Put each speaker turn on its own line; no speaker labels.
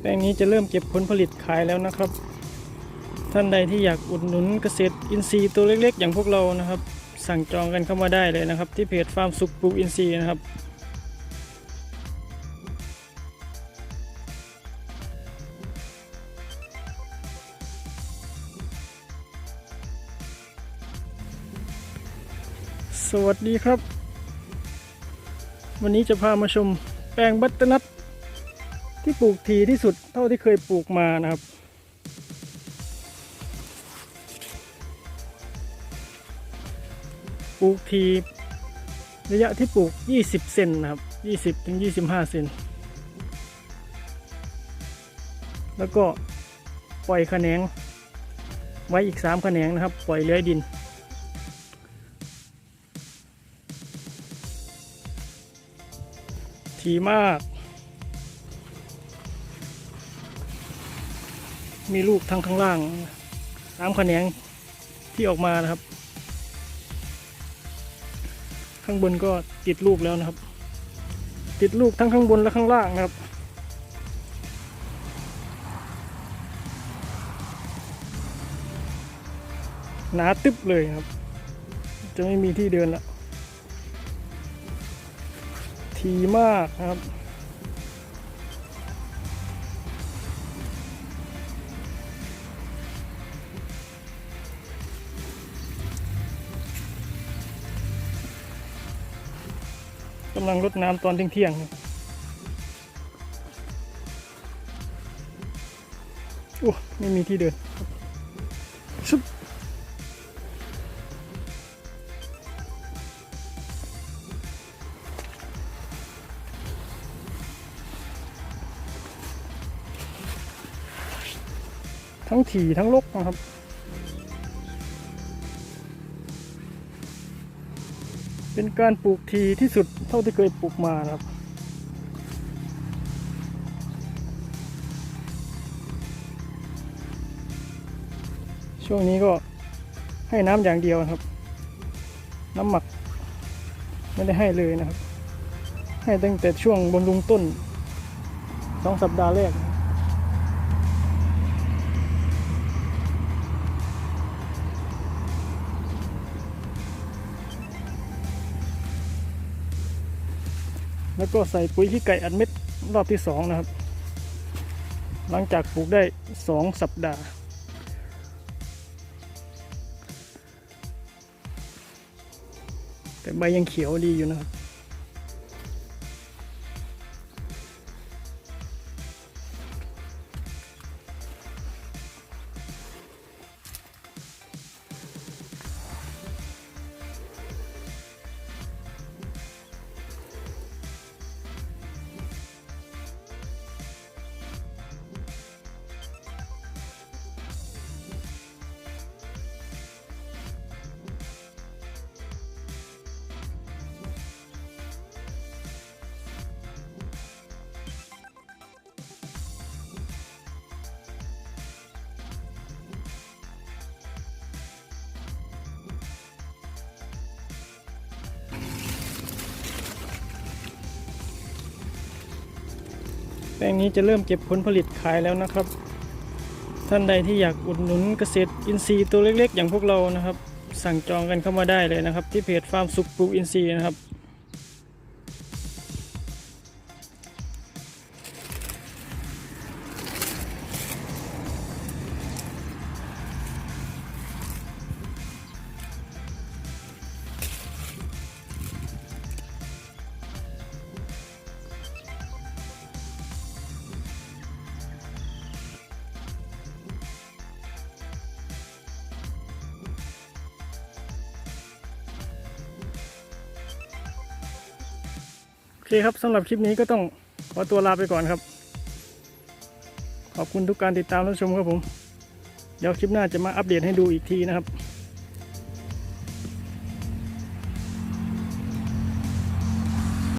แปลงนี้จะเริ่มเก็บผลผลิตขายแล้วนะครับ ท่านใดที่อยากอุดหนุนเกษตรอินทรีย์ตัวเล็ก ๆ อย่างพวกเรานะครับ สั่งจองกันเข้ามาได้เลยนะครับ ที่เพจฟาร์มสุขปลูกอินทรีย์นะครับสวัสดีครับ วันนี้จะพามาชมแปลงบัตเตอร์นัท ที่ปลูกทีที่สุดเท่าที่เคยปลูกมานะครับ ปลูกทีระยะที่ปลูก 20 เซนนะครับ 20ถึง25 เซน แล้วก็ปล่อยแขนง ไว้อีก 3 แขนงนะครับ ปล่อยเลื้อยดิน ทีมาก มีลูกทั้งข้างล่างสามแนงที่ออกมานะครับ ข้างบนก็ติดลูกแล้วนะครับ ติดลูกทั้งข้างบนและข้างล่างนะครับ หนาตึ๊บเลยครับ จะไม่มีที่เดินละทีมากนะครับ กำลังรดน้ำตอนเที่ยงโอ้ไม่มีที่เดินชุบทั้งถี่ทั้งลกนะครับ เป็นการปลูกทีที่สุดเท่าที่เคยปลูกมานะครับช่วงนี้ก็ให้น้ำอย่างเดียวนะครับ น้ำหมักไม่ได้ให้เลยนะครับ ให้ตั้งแต่ช่วงบำรุงต้นสองสัปดาห์แรก แล้วก็ใส่ปุ๋ยขี้ไก่อัดเม็ดรอบที่สองนะครับ หลังจากปลูกได้สองสัปดาห์ แต่ใบยังเขียวดีอยู่นะครับ แปลงนี้จะเริ่มเก็บผลผลิตขายแล้วนะครับ ท่านใดที่อยากอุดหนุนเกษตรอินทรีย์ตัวเล็กๆ อย่างพวกเรานะครับ สั่งจองกันเข้ามาได้เลยนะครับ ที่เพจฟาร์มสุขปลูกอินทรีย์นะครับ เคครับสำหรับคลิปนี้ก็ต้องขอตัวลาไปก่อนครับ ขอบคุณทุกการติดตามรับชมครับผม เดี๋ยวคลิปหน้าจะมาอัปเดตให้ดูอีกทีนะครับ